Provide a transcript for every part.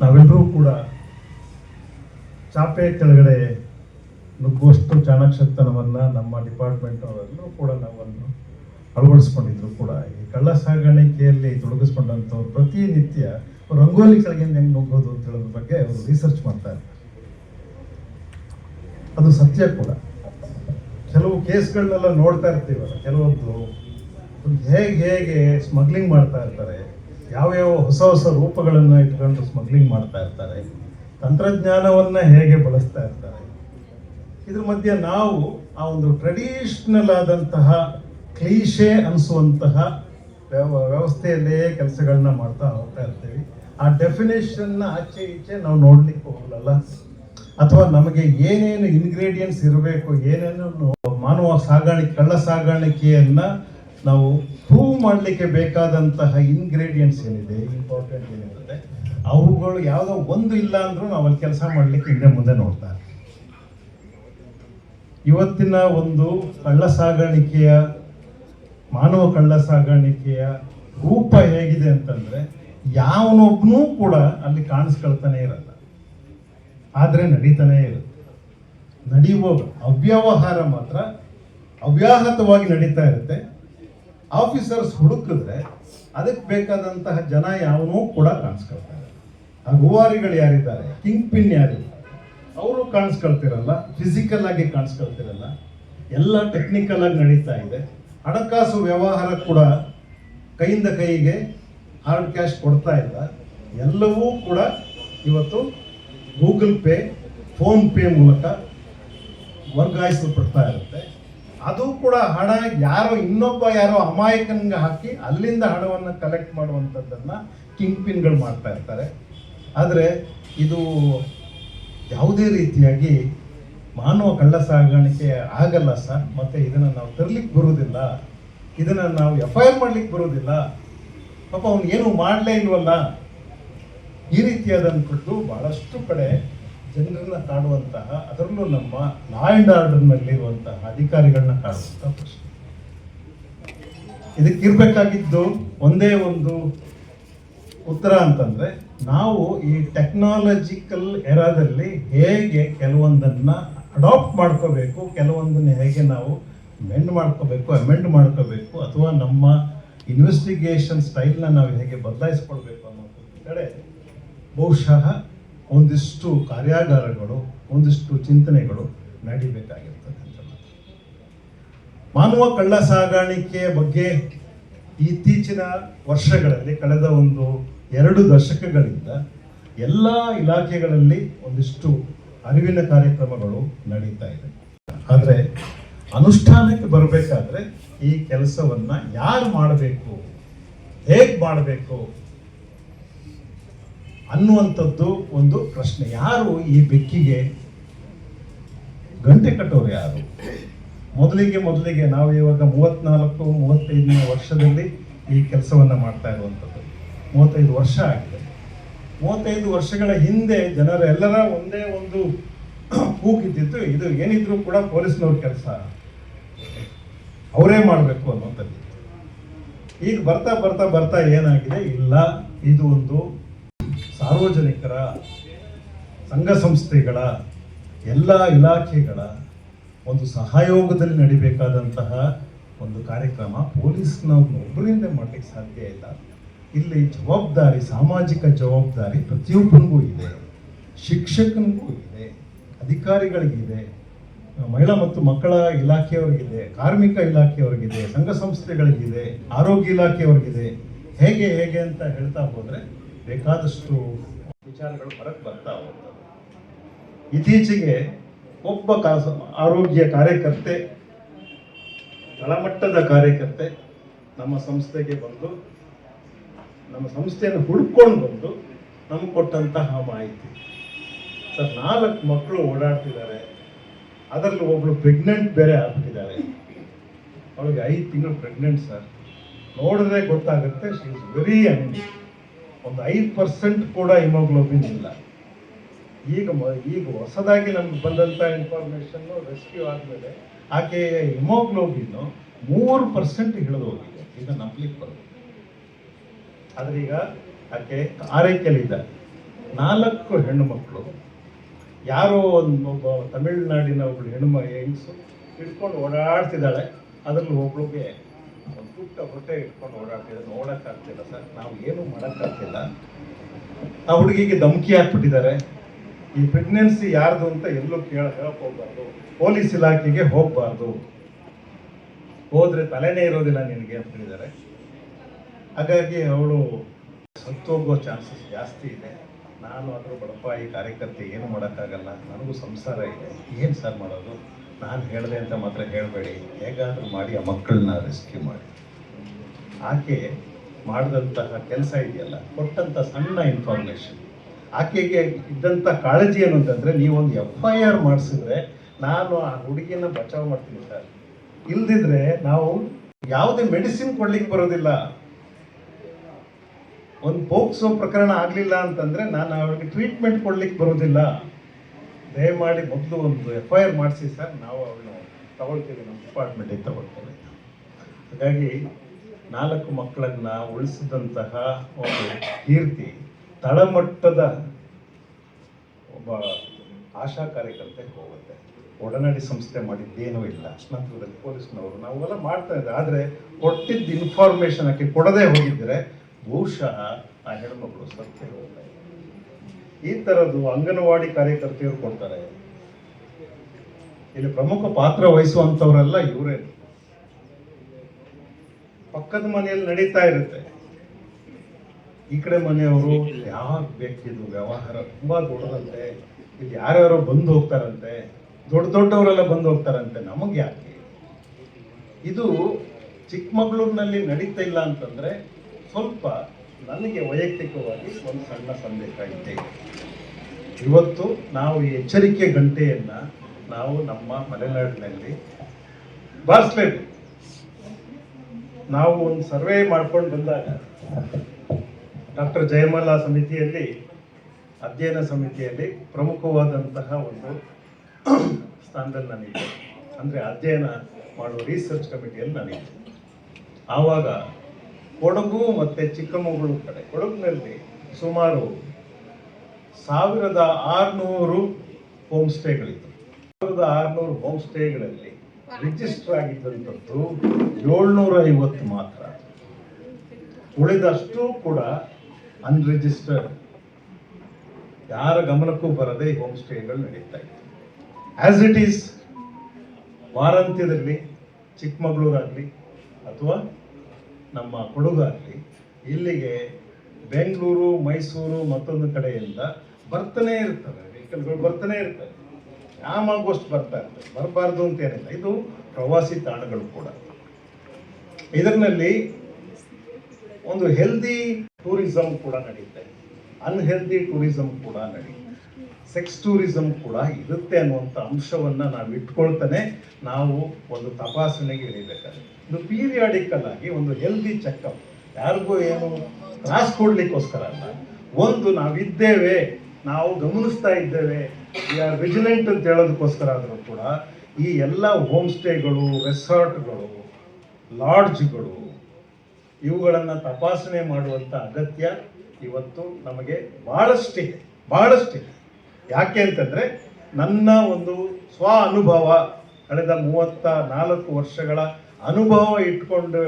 ನಾವೆಲ್ಲರೂ ಕೂಡ ಚಾಪೆ ಕೆಳಗಡೆ ನುಗ್ಗುವಷ್ಟು ಚಾಣಾಕ್ಷತನವನ್ನು ನಮ್ಮ ಡಿಪಾರ್ಟ್ಮೆಂಟ್ ಅವರೆಲ್ಲರೂ ಕೂಡ ನಾವನ್ನು ಅಳವಡಿಸ್ಕೊಂಡಿದ್ರು ಕೂಡ. ಈ ಕಳ್ಳ ಸಾಗಾಣಿಕೆಯಲ್ಲಿ ತೊಡಗಿಸ್ಕೊಂಡಂಥವ್ರು ಪ್ರತಿನಿತ್ಯ ರಂಗೋಲಿ ಕೆಳಗಿಂದ ಹೆಂಗೆ ನುಗ್ಗೋದು ಅಂತ ಹೇಳೋದ್ರ ಬಗ್ಗೆ ಅವರು ರಿಸರ್ಚ್ ಮಾಡ್ತಾ ಇರ್ತಾರೆ. ಅದು ಸತ್ಯ ಕೂಡ. ಕೆಲವು ಕೇಸ್ಗಳನ್ನೆಲ್ಲ ನೋಡ್ತಾ ಇರ್ತೀವಲ್ಲ, ಕೆಲವೊಂದು ಹೇಗೆ ಹೇಗೆ ಸ್ಮಗ್ಲಿಂಗ್ ಮಾಡ್ತಾ ಇರ್ತಾರೆ ಯಾವ್ಯಾವ ಹೊಸ ಹೊಸ ರೂಪಗಳನ್ನು ಇಟ್ಕೊಂಡು ಸ್ಮಗ್ಲಿಂಗ್ ಮಾಡ್ತಾ ಇರ್ತಾರೆ, ತಂತ್ರಜ್ಞಾನವನ್ನ ಹೇಗೆ ಬಳಸ್ತಾ ಇರ್ತಾರೆ. ಇದ್ರ ಮಧ್ಯೆ ನಾವು ಆ ಒಂದು ಟ್ರೆಡಿಷ್ನಲ್ ಆದಂತಹ ಕ್ಲೀಶೆ ಅನಿಸುವಂತಹ ವ್ಯವ, ವ್ಯವಸ್ಥೆಯಲ್ಲೇ ಕೆಲಸಗಳನ್ನ ಮಾಡ್ತಾ ಹೋಗ್ತಾ ಇರ್ತೀವಿ. ಆ ಡೆಫಿನೇಷನ್ನ ಆಚೆ ಈಚೆ ನಾವು ನೋಡ್ಲಿಕ್ಕೆ ಹೋಗಲ್ಲ ಅಥವಾ ನಮಗೆ ಏನೇನು ಇಂಗ್ರೀಡಿಯೆಂಟ್ಸ್ ಇರಬೇಕು ಏನೇನು ಮಾನವ ಸಾಗಾಣಿಕೆ, ಕಳ್ಳ ಸಾಗಾಣಿಕೆಯನ್ನ ನಾವು ಪ್ರೂವ್ ಮಾಡಲಿಕ್ಕೆ ಬೇಕಾದಂತಹ ಇಂಗ್ರೀಡಿಯೆಂಟ್ಸ್ ಏನಿದೆ? ಇಂಪಾರ್ಟೆಂಟ್ ಏನಿರುತ್ತೆ? ಅವುಗಳು ಯಾವುದೋ ಒಂದು ಇಲ್ಲ ಅಂದ್ರೂ ನಾವು ಅಲ್ಲಿ ಕೆಲಸ ಮಾಡಲಿಕ್ಕೆ ಹಿಂದೆ ಮುಂದೆ ನೋಡ್ತಾರೆ ಇವತ್ತಿನ ಒಂದು ಕಳ್ಳ ಸಾಗಾಣಿಕೆಯ ಮಾನವ ಕಳ್ಳ ಸಾಗಾಣಿಕೆಯ ರೂಪ ಹೇಗಿದೆ ಅಂತಂದ್ರೆ ಯಾವನೊಬ್ಬನೂ ಕೂಡ ಅಲ್ಲಿ ಕಾಣಿಸ್ಕೊಳ್ತಾನೆ ಇರಲ್ಲ. ಆದರೆ ನಡೀತಾನೆ ಇರುತ್ತೆ. ನಡೆಯುವ ಅವ್ಯವಹಾರ ಮಾತ್ರ ಅವ್ಯಾಹತವಾಗಿ ನಡೀತಾ ಇರುತ್ತೆ. ಆಫೀಸರ್ಸ್ ಹುಡುಕಿದ್ರೆ ಅದಕ್ಕೆ ಬೇಕಾದಂತಹ ಜನ ಯಾವನೂ ಕೂಡ ಕಾಣಿಸ್ಕೊಳ್ತಾರೆ ಆ ಗುವಾರಿಗಳು ಯಾರಿದ್ದಾರೆ? ಕಿಂಗ್ ಪಿನ್ ಯಾರಿದ್ದಾರೆ? ಅವರು ಕಾಣಿಸ್ಕೊಳ್ತಿರಲ್ಲ ಫಿಸಿಕಲ್ ಆಗಿ ಕಾಣಿಸ್ಕೊಳ್ತಿರಲ್ಲ, ಎಲ್ಲ ಟೆಕ್ನಿಕಲ್ ಆಗಿ ನಡೀತಾ ಇದೆ. ಹಣಕಾಸು ವ್ಯವಹಾರ ಕೂಡ ಕೈಯಿಂದ ಕೈಗೆ ಹಾರ್ಡ್ ಕ್ಯಾಶ್ ಕೊಡ್ತಾ ಇಲ್ಲ. ಎಲ್ಲವೂ ಕೂಡ ಇವತ್ತು ಗೂಗಲ್ ಪೇ ಫೋನ್ ಪೇ ಮೂಲಕ ವರ್ಗಾಯಿಸಲ್ಪಡ್ತಾ ಇರುತ್ತೆ. ಅದು ಕೂಡ ಹಣ ಯಾರೋ ಇನ್ನೊಬ್ಬ ಯಾರೋ ಅಮಾಯಕನಿಗೆ ಹಾಕಿ ಅಲ್ಲಿಂದ ಹಣವನ್ನು ಕಲೆಕ್ಟ್ ಮಾಡುವಂಥದ್ದನ್ನು ಕಿಂಗ್ ಪಿನ್ಗಳು ಮಾಡ್ತಾ ಇರ್ತಾರೆ. ಆದರೆ ಇದು ಯಾವುದೇ ರೀತಿಯಾಗಿ ಮಾನವ ಕಳ್ಳ ಸಾಗಾಣಿಕೆ ಆಗಲ್ಲ ಸರ್. ಮತ್ತೆ ಇದನ್ನು ನಾವು ತರಲಿಕ್ಕೆ ಬರುವುದಿಲ್ಲ. ಇದನ್ನು ನಾವು ಎಫ್ ಐ ಆರ್ ಮಾಡ್ಲಿಕ್ಕೆ ಬರುವುದಿಲ್ಲ. ಪಾಪ ಅವನು ಏನು ಮಾಡಲೇ ಇಲ್ವಲ್ಲ. ಈ ರೀತಿಯಾದಂಥದ್ದು ಬಹಳಷ್ಟು ಕಡೆ ಜನರನ್ನ ಕಾಡುವಂತಹ, ಅದರಲ್ಲೂ ನಮ್ಮ ಲಾ ಆ್ಯಂಡ್ ಆರ್ಡರ್ನಲ್ಲಿರುವಂತಹ ಅಧಿಕಾರಿಗಳನ್ನ ಕಾಡುವಂತಹ ಪ್ರಶ್ನೆ. ಇದಕ್ಕಿರ್ಬೇಕಾಗಿದ್ದು ಒಂದೇ ಒಂದು ಉತ್ತರ ಅಂತಂದ್ರೆ, ನಾವು ಈ ಟೆಕ್ನಾಲಜಿಕಲ್ ಎರಾದಲ್ಲಿ ಹೇಗೆ ಕೆಲವೊಂದನ್ನ ಅಡಾಪ್ಟ್ ಮಾಡ್ಕೋಬೇಕು, ಕೆಲವೊಂದನ್ನ ಹೇಗೆ ನಾವು ಮೆಂಡ್ ಮಾಡ್ಕೋಬೇಕು ಅಮೆಂಡ್ ಮಾಡ್ಕೋಬೇಕು, ಅಥವಾ ನಮ್ಮ ಇನ್ವೆಸ್ಟಿಗೇಷನ್ ಸ್ಟೈಲ್ನ ನಾವು ಹೇಗೆ ಬದಲಾಯಿಸ್ಕೊಳ್ಬೇಕು ಅನ್ನೋದು ಕಡೆ ಬಹುಶಃ ಒಂದಿಷ್ಟು ಕಾರ್ಯಾಗಾರಗಳು, ಒಂದಿಷ್ಟು ಚಿಂತನೆಗಳು ನಡಿಬೇಕಾಗಿರ್ತದೆ ಅಂತ. ಮಾನವ ಕಳ್ಳ ಸಾಗಾಣಿಕೆಯ ಬಗ್ಗೆ ಇತ್ತೀಚಿನ ವರ್ಷಗಳಲ್ಲಿ ಕಳೆದ ಒಂದು ಎರಡು ದಶಕಗಳಿಂದ ಎಲ್ಲ ಇಲಾಖೆಗಳಲ್ಲಿ ಒಂದಿಷ್ಟು ಅರಿವಿನ ಕಾರ್ಯಕ್ರಮಗಳು ನಡೀತಾ ಇದೆ ಆದರೆ ಅನುಷ್ಠಾನಕ್ಕೆ ಬರಬೇಕಾದ್ರೆ ಈ ಕೆಲಸವನ್ನ ಯಾರು ಮಾಡಬೇಕು, ಹೇಗೆ ಮಾಡಬೇಕು ಅನ್ನುವಂಥದ್ದು ಒಂದು ಪ್ರಶ್ನೆ. ಯಾರು ಈ ಬೆಕ್ಕಿಗೆ ಗಂಟೆ ಕಟ್ಟೋರು ಯಾರು? ಮೊದಲಿಗೆ ಮೊದಲಿಗೆ ನಾವು ಇವಾಗ ಮೂವತ್ನಾಲ್ಕು, ಮೂವತ್ತೈದನೇ ವರ್ಷದಲ್ಲಿ ಈ ಕೆಲಸವನ್ನ ಮಾಡ್ತಾ ಇರುವಂಥದ್ದು. ಮೂವತ್ತೈದು ವರ್ಷ ಆಗಿದೆ. ಮೂವತ್ತೈದು ವರ್ಷಗಳ ಹಿಂದೆ ಜನರೆಲ್ಲರ ಒಂದೇ ಒಂದು ಕೂಗಿದ್ದಿತ್ತು, ಇದು ಏನಿದ್ರು ಕೂಡ ಪೊಲೀಸ್ನವ್ರ ಕೆಲಸ. ಅವರೇ ಮಾಡಬೇಕು ಅನ್ನೋಂಥದ್ದು ಈಗ ಬರ್ತಾ ಬರ್ತಾ ಬರ್ತಾ ಏನಾಗಿದೆ? ಇಲ್ಲ, ಇದು ಒಂದು ಸಾರ್ವಜನಿಕರ, ಸಂಘ ಸಂಸ್ಥೆಗಳ, ಎಲ್ಲ ಇಲಾಖೆಗಳ ಒಂದು ಸಹಯೋಗದಲ್ಲಿ ನಡಿಬೇಕಾದಂತಹ ಒಂದು ಕಾರ್ಯಕ್ರಮ ಪೊಲೀಸ್ನ ಒಬ್ಬರಿಂದ ಮಾಡ್ಲಿಕ್ಕೆ ಸಾಧ್ಯ ಇಲ್ಲ. ಇಲ್ಲಿ ಜವಾಬ್ದಾರಿ, ಸಾಮಾಜಿಕ ಜವಾಬ್ದಾರಿ ಪ್ರತಿಯೊಬ್ಬರಿಗೂ ಇದೆ. ಶಿಕ್ಷಕನಿಗೂ ಇದೆ ಅಧಿಕಾರಿಗಳಿಗಿದೆ ಮಹಿಳಾ ಮತ್ತು ಮಕ್ಕಳ ಇಲಾಖೆಯವರಿಗಿದೆ ಕಾರ್ಮಿಕ ಇಲಾಖೆಯವರಿಗಿದೆ ಸಂಘ ಸಂಸ್ಥೆಗಳಿಗಿದೆ ಆರೋಗ್ಯ ಇಲಾಖೆಯವರಿಗಿದೆ ಹೇಗೆ ಹೇಗೆ ಅಂತ ಹೇಳ್ತಾ ಹೋದ್ರೆ ಬೇಕಾದಷ್ಟು ವಿಚಾರಗಳು ಹೊರಗೆ ಬರ್ತಾ ಹೋಗ್ತವೆ. ಇತ್ತೀಚೆಗೆ ಒಬ್ಬ ಕಾಸ ಆರೋಗ್ಯ ಕಾರ್ಯಕರ್ತೆ, ತಳಮಟ್ಟದ ಕಾರ್ಯಕರ್ತೆ ನಮ್ಮ ಸಂಸ್ಥೆಗೆ ಬಂದು, ನಮ್ಮ ಸಂಸ್ಥೆಯನ್ನು ಹುಡ್ಕೊಂಡು ಬಂದು ನಮ್ಗೆ ಕೊಟ್ಟಂತಹ ಮಾಹಿತಿ. ಸರ್, ನಾಲ್ಕು ಮಕ್ಕಳು ಓಡಾಡ್ತಿದ್ದಾರೆ. ಅದರಲ್ಲಿ ಒಬ್ಬಳು ಪ್ರೆಗ್ನೆಂಟ್ ಬೇರೆ ಆಗ್ತಿದ್ದಾರೆ ಅವಳಿಗೆ ಐದು ತಿಂಗಳು ಪ್ರೆಗ್ನೆಂಟ್ ಸರ್. ನೋಡಿದ್ರೆ ಗೊತ್ತಾಗುತ್ತೆ ಶಿ ಇಸ್ ವೆರಿ ಅನಿಮಿಕ್ ಒಂದು ಐದು ಪರ್ಸೆಂಟ್ ಕೂಡ ಹಿಮೋಗ್ಲೋಬಿನ್ ಇಲ್ಲ. ಈಗ ಮ- ಈಗ ಹೊಸದಾಗಿ ನಮ್ಗೆ ಬಂದಂಥ ಇನ್ಫಾರ್ಮೇಷನ್ನು ರೆಸ್ಕ್ಯೂ ಆದಮೇಲೆ ಆಕೆ ಹಿಮೋಗ್ಲೋಬಿನ್ ಮೂರು ಪರ್ಸೆಂಟ್ ಹಿಡಿದು ಹೋಗಿದೆ. ಈಗ ನಂಬಲಿಕ್ಕೆ ಬರುತ್ತೆ ಆದರೆ ಈಗ ಆಕೆ ಆರೈಕೆಯಲ್ಲಿದ್ದಾರೆ ನಾಲ್ಕು ಹೆಣ್ಣು ಮಕ್ಕಳು ಯಾರೋ ಒಂದು ಒಬ್ಬ ತಮಿಳುನಾಡಿನ ಒಬ್ಬಳು ಹೆಣ್ಣು ಹೆಂಗಸು ಹಿಡ್ಕೊಂಡು ಓಡಾಡ್ತಿದ್ದಾಳೆ. ಅದರಲ್ಲಿ ಒಬ್ಳಿಗೆ ಪುಟ್ಟ ಹೊಟ್ಟೆ ಇಟ್ಕೊಂಡು ಓಡಾಡ್ತಿದ್ದಾರೆ. ನೋಡೋಕ್ಕಾಗ್ತಿಲ್ಲ ಸರ್. ನಾವು ಏನೂ ಮಾಡೋಕ್ಕಾಗ್ತಿಲ್ಲ. ಆ ಹುಡುಗಿಗೆ ಧಮಕಿ ಹಾಕ್ಬಿಟ್ಟಿದ್ದಾರೆ. ಈ ಪ್ರೆಗ್ನೆನ್ಸಿ ಯಾರ್ದು ಅಂತ ಎಲ್ಲೂ ಕೇಳ ಹೇಳಕ್ ಪೊಲೀಸ್ ಇಲಾಖೆಗೆ ಹೋಗ್ಬಾರ್ದು. ಹೋದ್ರೆ ತಲೆನೇ ಇರೋದಿಲ್ಲ ನಿನಗೆ ಅಂತ ಹೇಳಿದ್ದಾರೆ. ಹಾಗಾಗಿ ಅವಳು ಸತ್ತೋಗೋ ಚಾನ್ಸಸ್ ಜಾಸ್ತಿ ಇದೆ. ನಾನು ಅದ್ರ ಬಡಪಾಯಿ ಕಾರ್ಯಕರ್ತೆ ಏನು ಮಾಡೋಕ್ಕಾಗಲ್ಲ. ನನಗೂ ಸಂಸಾರ ಇದೆ. ಏನು ಸರ್ ಮಾಡೋದು? ನಾನು ಹೇಳಿದೆ ಅಂತ ಮಾತ್ರ ಹೇಳಬೇಡಿ. ಹೇಗಾದರೂ ಮಾಡಿ ಆ ಮಕ್ಕಳನ್ನ ರೆಸ್ಕ್ಯೂ ಮಾಡಿ. ಆಕೆ ಮಾಡಿದಂತಹ ಕೆಲಸ ಇದೆಯಲ್ಲ? ಕೊಟ್ಟಂಥ ಸಣ್ಣ ಇನ್ಫಾರ್ಮೇಷನ್ ಆಕೆಗೆ ಇದ್ದಂಥ ಕಾಳಜಿ ಏನು ಅಂತಂದರೆ, ನೀವೊಂದು ಎಫ್ ಐ ಆರ್ ಮಾಡಿಸಿದ್ರೆ ನಾನು ಆ ಹುಡುಗಿನ ಬಚಾವ್ ಮಾಡ್ತೀನಿ ಸರ್. ಇಲ್ದಿದ್ರೆ ನಾವು ಯಾವುದೇ ಮೆಡಿಸಿನ್ ಕೊಡ್ಲಿಕ್ಕೆ ಬರೋದಿಲ್ಲ. ಒಂದು ಪೋಕ್ಸೋ ಪ್ರಕರಣ ಆಗಲಿಲ್ಲ ಅಂತಂದ್ರೆ ನಾನು ಅವಳಿಗೆ ಟ್ರೀಟ್ಮೆಂಟ್ ಕೊಡ್ಲಿಕ್ಕೆ ಬರೋದಿಲ್ಲ. ದಯಮಾಡಿ ಮೊದಲು ಒಂದು ಎಫ್ ಐ ಆರ್ ಮಾಡಿಸಿ ಸರ್. ನಾವು ಅವಳನ್ನ ತಗೊಳ್ತೀವಿ, ನಮ್ಮ ಡಿಪಾರ್ಟ್ಮೆಂಟಿಗೆ ತಗೊಳ್ತೇವೆ. ಹಾಗಾಗಿ ನಾಲ್ಕು ಮಕ್ಕಳನ್ನ ಉಳಿಸಿದಂತಹ ಒಂದು ಕೀರ್ತಿ, ತಳಮಟ್ಟದ ಒಬ್ಬ ಆಶಾ ಕಾರ್ಯಕರ್ತೆಗೆ ಹೋಗುತ್ತೆ. ಒಡನಾಡಿ ಸಂಸ್ಥೆ ಮಾಡಿದ್ದೇನೂ ಇಲ್ಲ. ನಂತರದಲ್ಲಿ ಪೊಲೀಸ್ನವರು ನಾವೆಲ್ಲ ಮಾಡ್ತಾ ಇದ್ದೆ. ಆದರೆ ಕೊಟ್ಟಿದ್ದ ಇನ್ಫಾರ್ಮೇಶನ್ ಆಕೆ ಕೊಡದೆ ಹೋಗಿದ್ರೆ ಬಹುಶಃ ಆ ಹೆಣ್ಮಕ್ಳು ಸತ್ಯ. ಈ ಥರದ್ದು ಅಂಗನವಾಡಿ ಕಾರ್ಯಕರ್ತೆಯರು ಕೊಡ್ತಾರೆ. ಇಲ್ಲಿ ಪ್ರಮುಖ ಪಾತ್ರ ವಹಿಸುವಂಥವರೆಲ್ಲ ಇವರೇ. ಪಕ್ಕದ ಮನೆಯಲ್ಲಿ ನಡೀತಾ ಇರುತ್ತೆ. ಈ ಕಡೆ ಮನೆಯವರು ಯಾವ ವ್ಯಕ್ತಿದು ವ್ಯವಹಾರ ತುಂಬಾ ದೊಡ್ಡದಂತೆ. ಇಲ್ಲಿ ಯಾರ್ಯಾರೋ ಬಂದು ಹೋಗ್ತಾರಂತೆ. ದೊಡ್ಡ ದೊಡ್ಡವರೆಲ್ಲ ಬಂದು ಹೋಗ್ತಾರಂತೆ. ನಮಗೆ ಯಾಕೆ? ಇದು ಚಿಕ್ಕಮಗಳೂರಿನಲ್ಲಿ ನಡೀತಾ ಇಲ್ಲ ಅಂತಂದ್ರೆ ಸ್ವಲ್ಪ ನನಗೆ ವೈಯಕ್ತಿಕವಾಗಿ ಒಂದು ಸಣ್ಣ ಸಂದೇಶ ಇದೆ. ಇವತ್ತು ನಾವು ಎಚ್ಚರಿಕೆ ಗಂಟೆಯನ್ನ ನಾವು ನಮ್ಮ ಮಲೆನಾಡಿನಲ್ಲಿ ಬಾರಿಸ್ಬೇಕು. ನಾವು ಒಂದು ಸರ್ವೆ ಮಾಡ್ಕೊಂಡು ಬಂದಾಗ ಡಾಕ್ಟರ್ ಜಯಮಾಲಾ ಸಮಿತಿಯಲ್ಲಿ, ಅಧ್ಯಯನ ಸಮಿತಿಯಲ್ಲಿ ಪ್ರಮುಖವಾದಂತಹ ಒಂದು ಸ್ಥಾನದಲ್ಲಿ ನಾನಿದ್ದೆ ಅಂದರೆ ಅಧ್ಯಯನ ಮಾಡುವ ರಿಸರ್ಚ್ ಕಮಿಟಿಯಲ್ಲಿ ನಾನಿದ್ದೆ ಆವಾಗ ಕೊಡಗು ಮತ್ತು ಚಿಕ್ಕಮಗಳೂರು ಕಡೆ, ಕೊಡಗಿನಲ್ಲಿ ಸುಮಾರು ಸಾವಿರದ ಆರುನೂರು ಹೋಮ್ ಸ್ಟೇಗಳಿತ್ತು ಸಾವಿರದ ಆರುನೂರು ಹೋಮ್ ಸ್ಟೇಗಳಲ್ಲಿ ರಿಜಿಸ್ಟರ್ ಆಗಿದ್ದಂಥದ್ದು ಏಳ್ನೂರ ಐವತ್ತು ಮಾತ್ರ. ಉಳಿದಷ್ಟು ಕೂಡ ಅನ್ರಿಜಿಸ್ಟರ್ಡ್ ಯಾರ ಗಮನಕ್ಕೂ ಬರದೆ ಹೋಮ್ ಸ್ಟೇಗಳು ನಡೀತಾ ಇತ್ತು. ಆಸ್ ಇಟ್ ಈಸ್ ವಾರಾಂತ್ಯದಲ್ಲಿ, ಚಿಕ್ಕಮಗಳೂರಾಗಲಿ ಅಥವಾ ನಮ್ಮ ಕೊಡಗಾಗಲಿ ಇಲ್ಲಿಗೆ ಬೆಂಗಳೂರು, ಮೈಸೂರು ಮತ್ತೊಂದು ಕಡೆಯಿಂದ ಬರ್ತಾನೆ ಇರ್ತವೆ. ವೆಹಿಕಲ್ಗಳು ಬರ್ತಾನೆ ಇರ್ತವೆ. ಯಾಮಾಗೋಷ್ಟು ಬರ್ತಾ ಇರ್ತದೆ ಬರಬಾರ್ದು ಅಂತ ಏನಿಲ್ಲ ಇದು ಪ್ರವಾಸಿ ತಾಣಗಳು ಕೂಡ. ಇದರಲ್ಲಿ ಒಂದು ಹೆಲ್ದಿ ಟೂರಿಸಮ್ ಕೂಡ ನಡೀತೆ. ಅನ್ಹೆಲ್ದಿ ಟೂರಿಸಮ್ ಕೂಡ ನಡೆಯುತ್ತೆ ಸೆಕ್ಸ್ ಟೂರಿಸಮ್ ಕೂಡ ಇರುತ್ತೆ ಅನ್ನುವಂಥ ಅಂಶವನ್ನ ನಾವು ಇಟ್ಕೊಳ್ತಾನೆ. ನಾವು ಒಂದು ತಪಾಸಣೆಗೆ ಇಳಿಬೇಕಾದ್ರೆ ಇದು ಪೀರಿಯಾಡಿಕಲ್ ಆಗಿ ಒಂದು ಹೆಲ್ದಿ ಚೆಕಪ್ ಯಾರಿಗೂ ಏನು ತ್ರಾಸ್ ಕೊಡ್ಲಿಕ್ಕೋಸ್ಕರ ಅಲ್ಲ. ಒಂದು ನಾವಿದ್ದೇವೆ. ನಾವು ಗಮನಿಸ್ತಾ ಇದ್ದೇವೆ. ವಿ ಆರ್ ವಿಜಿಲೆಂಟ್ ಅಂತ ಹೇಳೋದಕ್ಕೋಸ್ಕರ ಆದರೂ ಕೂಡ ಈ ಎಲ್ಲ ಹೋಮ್ ಸ್ಟೇಗಳು ರೆಸಾರ್ಟ್ಗಳು, ಲಾಡ್ಜ್ಗಳು, ಇವುಗಳನ್ನು ತಪಾಸಣೆ ಮಾಡುವಂಥ ಅಗತ್ಯ ಇವತ್ತು ನಮಗೆ ಭಾಳಷ್ಟಿದೆ ಬಹಳಷ್ಟಿದೆ. ಯಾಕೆ ಅಂತಂದರೆ ನನ್ನ ಒಂದು ಸ್ವ ಅನುಭವ ಕಳೆದ ಮೂವತ್ತ ನಾಲ್ಕು ವರ್ಷಗಳ ಅನುಭವ ಇಟ್ಕೊಂಡು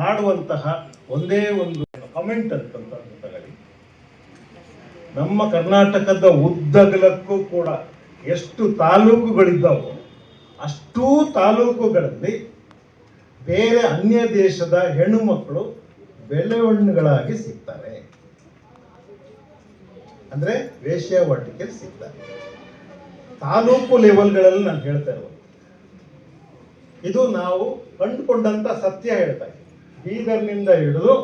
ಮಾಡುವಂತಹ ಒಂದೇ ಒಂದು ಕಮೆಂಟ್ ಅಂತಂತ ನಮ್ಮ ಕರ್ನಾಟಕದ ಉದ್ದಗಲಕ್ಕೂ ಕೂಡ ಎಷ್ಟು ತಾಲೂಕುಗಳಿದ್ದಾವೋ ಅಷ್ಟೂ ತಾಲೂಕುಗಳಲ್ಲಿ ಬೇರೆ ಅನ್ಯ ದೇಶದ ಹೆಣ್ಣು ಮಕ್ಕಳು ಬೆಳೆವಣ್ಣಗಳಾಗಿ ಸಿಗ್ತಾರೆ. ಅಂದ್ರೆ ವೇಶ್ಯಾವಾಟಿಕೆ ಸಿಗ್ತಾರೆ. ತಾಲೂಕು ಲೆವೆಲ್ಗಳಲ್ಲಿ ನಾನು ಹೇಳ್ತಾ ಇರೋದು. ಇದು ನಾವು ಕಂಡುಕೊಂಡಂತ ಸತ್ಯ ಹೇಳ್ತಾ ಇದ್ದೀವಿ ಬೀದರ್ನಿಂದ ಹಿಡಿದು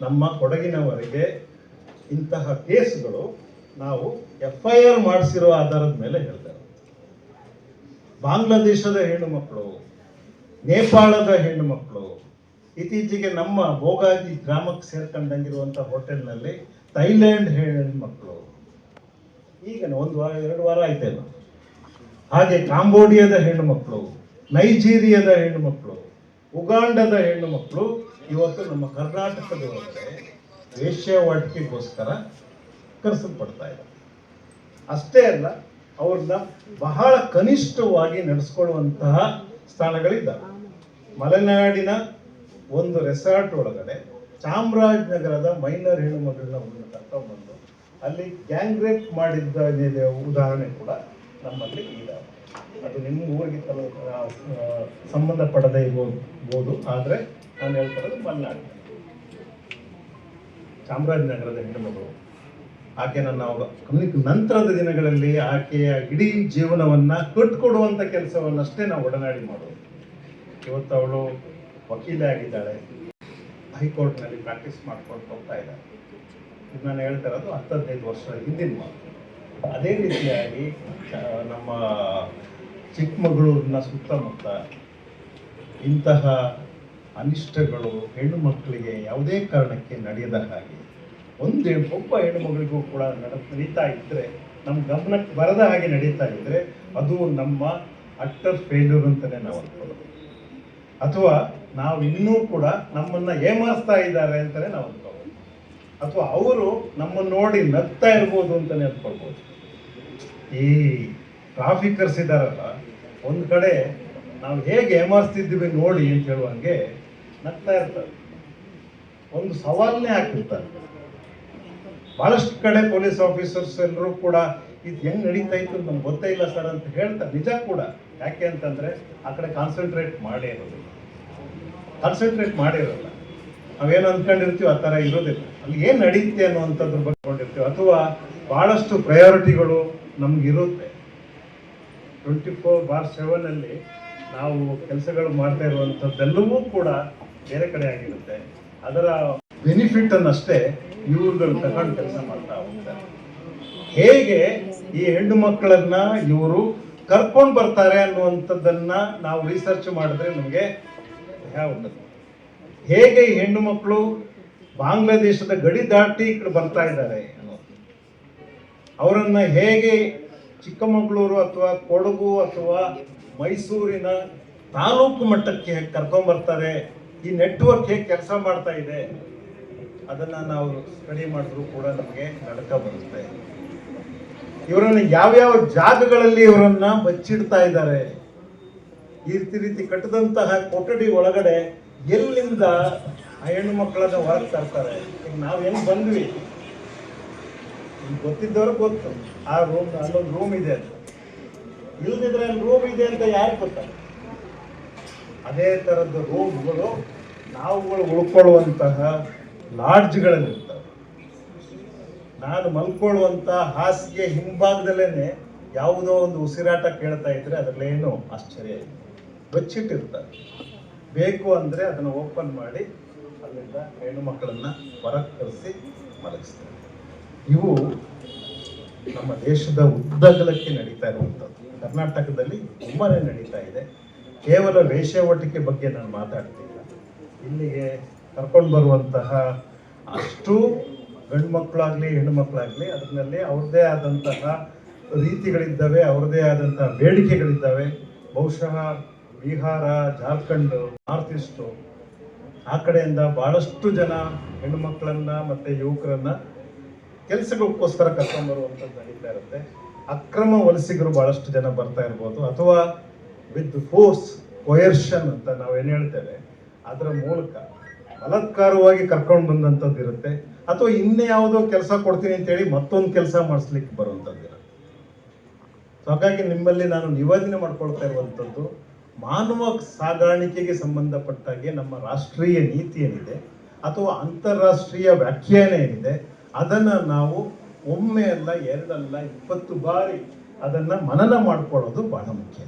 ನಮ್ಮ ಕೊಡಗಿನವರೆಗೆ ಇಂತಹ ಕೇಸ್ಗಳು ನಾವು ಎಫ್ ಐ ಆರ್ ಮಾಡಿಸಿರೋ ಆಧಾರದ ಮೇಲೆ ಹೇಳ್ತಾರೆ ಬಾಂಗ್ಲಾದೇಶದ ಹೆಣ್ಣು ಮಕ್ಕಳು, ನೇಪಾಳದ ಹೆಣ್ಣು ಮಕ್ಕಳು, ಇತ್ತೀಚೆಗೆ ನಮ್ಮ ಭೋಗಾದಿ ಗ್ರಾಮಕ್ಕೆ ಸೇರ್ಕೊಂಡಂಗಿರುವಂಥ ಹೋಟೆಲ್ನಲ್ಲಿ ಥೈಲ್ಯಾಂಡ್ ಹೆಣ್ಣುಮಕ್ಕಳು ಈಗ ಒಂದು ವಾರ ಎರಡು ವಾರ ಆಯ್ತಲ್ಲ ಹಾಗೆ ಕಾಂಬೋಡಿಯಾದ ಹೆಣ್ಣುಮಕ್ಕಳು ನೈಜೀರಿಯಾದ ಹೆಣ್ಣುಮಕ್ಕಳು ಉಗಾಂಡದ ಹೆಣ್ಣು ಮಕ್ಕಳು, ಇವತ್ತು ನಮ್ಮ ಕರ್ನಾಟಕದ ಒಳಗಡೆ ವೇಶ್ಯಾವಾಟಿಕೆಗೋಸ್ಕರ ಕರೆಸಲ್ಪಡ್ತಾ ಇದ್ದಾರೆ ಅಷ್ಟೇ ಅಲ್ಲ, ಅವ್ರನ್ನ ಬಹಳ ಕನಿಷ್ಠವಾಗಿ ನಡೆಸ್ಕೊಳ್ಳುವಂತಹ ಸ್ಥಾನಗಳಿದ್ದಾವೆ. ಮಲೆನಾಡಿನ ಒಂದು ರೆಸಾರ್ಟ್ ಒಳಗಡೆ ಚಾಮರಾಜನಗರದ ಮೈನರ್ ಹೆಣ್ಣು ಮಗಳನ್ನ ಒಂದು ಕರ್ಕೊಂಡ್ಬಂದು ಅಲ್ಲಿ ಗ್ಯಾಂಗ್ ರೇಪ್ ಮಾಡಿದ್ದ ಇದೆ ಉದಾಹರಣೆ ಕೂಡ ನಮ್ಮಲ್ಲಿ ಇದ್ದಾವೆ ಅದು ನಿಮ್ಮ ಊರಿಗೆ ತಲು ಸಂಬಂಧ ಸಂಬಂಧಪಡದೇ ಇರ್ಬೋದು. ಆದರೆ ನಾನು ಹೇಳ್ತಾರೆ ಮಲೆನಾಡು ಚಾಮರಾಜನಗರದ ಹೆಣ್ಣುಮಗಳು ಆಕೆ ನನ್ನ ಕಮ್ಯುನಿಕ್ ನಂತರದ ದಿನಗಳಲ್ಲಿ ಆಕೆಯ ಇಡೀ ಜೀವನವನ್ನ ಕಟ್ಕೊಡುವಂಥ ಕೆಲಸವನ್ನಷ್ಟೇ ನಾವು ಒಡನಾಡಿ ಮಾಡೋದು. ಇವತ್ತು ಅವಳು ವಕೀಲೆ ಆಗಿದ್ದಾಳೆ. ಹೈಕೋರ್ಟ್ನಲ್ಲಿ ಪ್ರಾಕ್ಟೀಸ್ ಮಾಡ್ಕೊಂಡು ಹೋಗ್ತಾ ಇದ್ದಾಳೆ. ಇದು ನಾನು ಹೇಳ್ತಾ ಇರೋದು ಹತ್ತು ವರ್ಷ ಹಿಂದಿನ ಮಾತು. ಅದೇ ರೀತಿಯಾಗಿ ನಮ್ಮ ಚಿಕ್ಕಮಗಳೂರಿನ ಸುತ್ತಮುತ್ತ ಇಂತಹ ಅನಿಷ್ಟಗಳು ಹೆಣ್ಣು ಮಕ್ಕಳಿಗೆ ಯಾವುದೇ ಕಾರಣಕ್ಕೆ ನಡೆಯದ ಹಾಗೆ, ಒಂದು ಒಬ್ಬ ಹೆಣ್ಣು ಮಗಳಿಗೂ ಕೂಡ ನಡ, ನಡೀತಾ ಇದ್ದರೆ ನಮ್ಮ ಗಮನಕ್ಕೆ ಬರದ ಹಾಗೆ ನಡೀತಾ ಇದ್ದರೆ ಅದು ನಮ್ಮ ಅಟ್ಟರ್ ಫೇಲ್ಯೂರ್ ಅಂತಲೇ ನಾವು ಅನ್ಕೊಳ್ಳೋದು ಅಥವಾ ನಾವು ಇನ್ನೂ ಕೂಡ ನಮ್ಮನ್ನ ಏಮಾರಿಸ್ತಾ ಇದ್ದಾರೆ ಅಂತಲೇ ನಾವು ಅಂದ್ಕೊಳ್ಬೋದು ಅಥವಾ ಅವರು ನಮ್ಮನ್ನು ನೋಡಿ ನಗ್ತಾ ಇರ್ಬೋದು ಅಂತಲೇ ಅನ್ಕೊಳ್ಬೋದು. ಈ ಟ್ರಾಫಿಕರ್ಸ್ ಇದ್ದಾರಲ್ಲ ಒಂದು ಕಡೆ ನಾವು ಹೇಗೆ ಏಮಾರಿಸ್ತಿದ್ದೀವಿ ನೋಡಿ ಅಂತ ಹೇಳುವಂಗೆ ನಗ್ತಾ ಇರ್ತಾರೆ. ಒಂದು ಸವಾಲನ್ನೇ ಹಾಕಿರ್ತಾರೆ ಬಹಳಷ್ಟು ಕಡೆ ಪೊಲೀಸ್ ಆಫೀಸರ್ಸ್ ಎಲ್ಲರೂ ಕೂಡ ಇದು ಹೆಂಗ್ ನಡೀತಾ ಇತ್ತು ನಮ್ಗೆ ಗೊತ್ತೇ ಇಲ್ಲ ಸರ್ ಅಂತ ಹೇಳ್ತಾರೆ. ನಿಜ ಕೂಡ. ಯಾಕೆ ಅಂತಂದ್ರೆ ಆ ಕಡೆ ಕಾನ್ಸಂಟ್ರೇಟ್ ಮಾಡೇ ಇರೋದಿಲ್ಲ ಕಾನ್ಸಂಟ್ರೇಟ್ ಮಾಡಿರಲ್ಲ. ನಾವೇನು ಅಂದ್ಕೊಂಡಿರ್ತೀವಿ ಆ ಥರ ಇರೋದಿಲ್ಲ. ಅಲ್ಲಿ ಏನು ನಡೀತೆ ಅನ್ನುವಂಥದ್ರ ಬಗ್ಗೆ ಕೊಂಡಿರ್ತೀವಿ ಅಥವಾ ಬಹಳಷ್ಟು ಪ್ರಯಾರಿಟಿಗಳು ನಮ್ಗಿರುತ್ತೆ. ಟ್ವೆಂಟಿ ಫೋರ್ ಬಾರ್ ಸೆವೆನಲ್ಲಿ ನಾವು ಕೆಲಸಗಳು ಮಾಡ್ತಾ ಇರುವಂಥದ್ದೆಲ್ಲವೂ ಕೂಡ ಬೇರೆ ಕಡೆ ಆಗಿರುತ್ತೆ. ಅದರ ಬೆನಿಫಿಟ್ ಅನ್ನಷ್ಟೇ ಇವ್ರುಗಳು ತಗೊಂಡು ಕೆಲಸ ಮಾಡ್ತಾ ಹೋಗ್ತಾರೆ. ಹೇಗೆ ಈ ಹೆಣ್ಣು ಮಕ್ಕಳನ್ನ ಇವರು ಕರ್ಕೊಂಡು ಬರ್ತಾರೆ ಅನ್ನುವಂಥದ್ದನ್ನ ನಾವು ರಿಸರ್ಚ್ ಮಾಡಿದ್ರೆ ನಮಗೆ ಹೇಗೆ ಈ ಹೆಣ್ಣು ಮಕ್ಕಳು ಬಾಂಗ್ಲಾದೇಶದ ಗಡಿ ದಾಟಿ ಈ ಕಡೆ ಬರ್ತಾ ಇದ್ದಾರೆ ಅವರನ್ನ ಹೇಗೆ ಚಿಕ್ಕಮಗಳೂರು ಅಥವಾ ಕೊಡಗು ಅಥವಾ ಮೈಸೂರಿನ ತಾಲೂಕು ಮಟ್ಟಕ್ಕೆ ಕರ್ಕೊಂಡ್ ಬರ್ತಾರೆ ಈ ನೆಟ್ವರ್ಕ್ ಹೇಗೆ ಕೆಲಸ ಮಾಡ್ತಾ ಇದೆ, ಅದನ್ನ ನಾವು ಸ್ಟಡಿ ಮಾಡಿದ್ರು ಕೂಡ ನಮಗೆ ನಡಕ ಬರುತ್ತೆ. ಇವರನ್ನು ಯಾವ್ಯಾವ ಜಾಗಗಳಲ್ಲಿ ಇವರನ್ನ ಬಚ್ಚಿಡ್ತಾ ಇದ್ದಾರೆ, ಈ ರೀತಿ ರೀತಿ ಕಟ್ಟಿದಂತಹ ಕೊಠಡಿ ಒಳಗಡೆ ಎಲ್ಲಿಂದ ಆ ಹೆಣ್ಣು ಮಕ್ಕಳನ್ನ ಹೊರಗೆ ತರ್ತಾರೆ? ಈಗ ನಾವು ಬಂದ್ವಿ? ಈಗ ಗೊತ್ತಿದ್ದವ್ರಿಗೆ ಗೊತ್ತು. ಆ ರೂಮ್ ಅಲ್ಲೊಂದು ರೂಮ್ ಇದೆ ಅಂತ ಇಲ್ದಿದ್ರೆ ಅಲ್ಲಿ ರೂಮ್ ಇದೆ ಅಂತ ಯಾರು ಗೊತ್ತ ಅದೇ ಥರದ್ದು ರೂಮ್ಗಳು ನಾವುಗಳು ಉಳ್ಕೊಳ್ಳುವಂತಹ ಲಾಡ್ಜ್ಗಳಲ್ಲಿರ್ತವೆ ನಾನು ಮಲ್ಕೊಳ್ಳುವಂತ ಹಾಸಿಗೆ ಹಿಂಭಾಗದಲ್ಲೇನೆ ಯಾವುದೋ ಒಂದು ಉಸಿರಾಟ ಕೇಳ್ತಾ ಇದ್ರೆ ಅದರಲ್ಲೇನು ಆಶ್ಚರ್ಯ ಇಲ್ಲ ಬಚ್ಚಿಟ್ಟಿರ್ತಾರೆ. ಬೇಕು ಅಂದರೆ ಅದನ್ನು ಓಪನ್ ಮಾಡಿ ಅಲ್ಲಿಂದ ಹೆಣ್ಣು ಮಕ್ಕಳನ್ನ ಹೊರಗೆ ಕರೆಸಿ ಮಲಗಿಸ್ತಾರೆ. ಇವು ನಮ್ಮ ದೇಶದ ಉದ್ದಗಲಕ್ಕೆ ನಡೀತಾ ಇರುವಂಥದ್ದು. ಕರ್ನಾಟಕದಲ್ಲಿ ತುಂಬಾ ನಡೀತಾ ಇದೆ. ಕೇವಲ ವೇಷವಟಿಕೆ ಬಗ್ಗೆ ನಾನು ಮಾತಾಡ್ತಿಲ್ಲ ಇಲ್ಲಿಗೆ ಕರ್ಕೊಂಡು ಬರುವಂತಹ ಅಷ್ಟು ಗಂಡು ಮಕ್ಕಳಾಗಲಿ ಹೆಣ್ಣು ಮಕ್ಕಳಾಗಲಿ ಅದರಲ್ಲಿ ಅವ್ರದ್ದೇ ಆದಂತಹ ರೀತಿಗಳಿದ್ದಾವೆ, ಅವ್ರದ್ದೇ ಆದಂತಹ ಬೇಡಿಕೆಗಳಿದ್ದಾವೆ. ಬಹುಶಃ ಬಿಹಾರ, ಜಾರ್ಖಂಡ್ ನಾರ್ತ್ ಈಸ್ಟು ಆ ಕಡೆಯಿಂದ ಬಹಳಷ್ಟು ಜನ ಹೆಣ್ಣು ಮಕ್ಕಳನ್ನ ಮತ್ತೆ ಯುವಕರನ್ನ ಕೆಲಸಗಳಿಗೋಸ್ಕರ ಕರ್ಕೊಂಡ್ಬರುವಂಥದ್ದು ನಡೀತಾ ಇರುತ್ತೆ. ಅಕ್ರಮ ವಲಸಿಗರು ಬಹಳಷ್ಟು ಜನ ಬರ್ತಾ ಇರ್ಬೋದು. ಅಥವಾ ವಿತ್ ಫೋರ್ಸ್ ಕೊಯರ್ಷನ್ ಅಂತ ನಾವೇನು ಹೇಳ್ತೇವೆ? ಅದರ ಮೂಲಕ ಬಲತ್ಕಾರವಾಗಿ ಕರ್ಕೊಂಡು ಬಂದಂಥದ್ದು ಇರುತ್ತೆ. ಅಥವಾ ಇನ್ಯಾವುದೋ ಕೆಲಸ ಕೊಡ್ತೀನಿ ಅಂತೇಳಿ ಮತ್ತೊಂದು ಕೆಲಸ ಮಾಡಿಸ್ಲಿಕ್ಕೆ ಬರುವಂಥದ್ದು ಇರುತ್ತೆ. ಸೊ ಹಾಗಾಗಿ ನಿಮ್ಮಲ್ಲಿ ನಾನು ನಿವೇದನೆ ಮಾಡ್ಕೊಳ್ತಾ ಇರುವಂಥದ್ದು, ಮಾನವ ಸಾಗಾಣಿಕೆಗೆ ಸಂಬಂಧಪಟ್ಟಾಗೆ ನಮ್ಮ ರಾಷ್ಟ್ರೀಯ ನೀತಿ ಏನಿದೆ, ಅಥವಾ ಅಂತಾರಾಷ್ಟ್ರೀಯ ವ್ಯಾಖ್ಯಾನ ಏನಿದೆ, ಅದನ್ನು ನಾವು ಒಮ್ಮೆ ಅಲ್ಲ, ಎರಡಲ್ಲ, ಇಪ್ಪತ್ತು ಬಾರಿ ಅದನ್ನು ಮನನ ಮಾಡ್ಕೊಳ್ಳೋದು ಬಹಳ ಮುಖ್ಯ.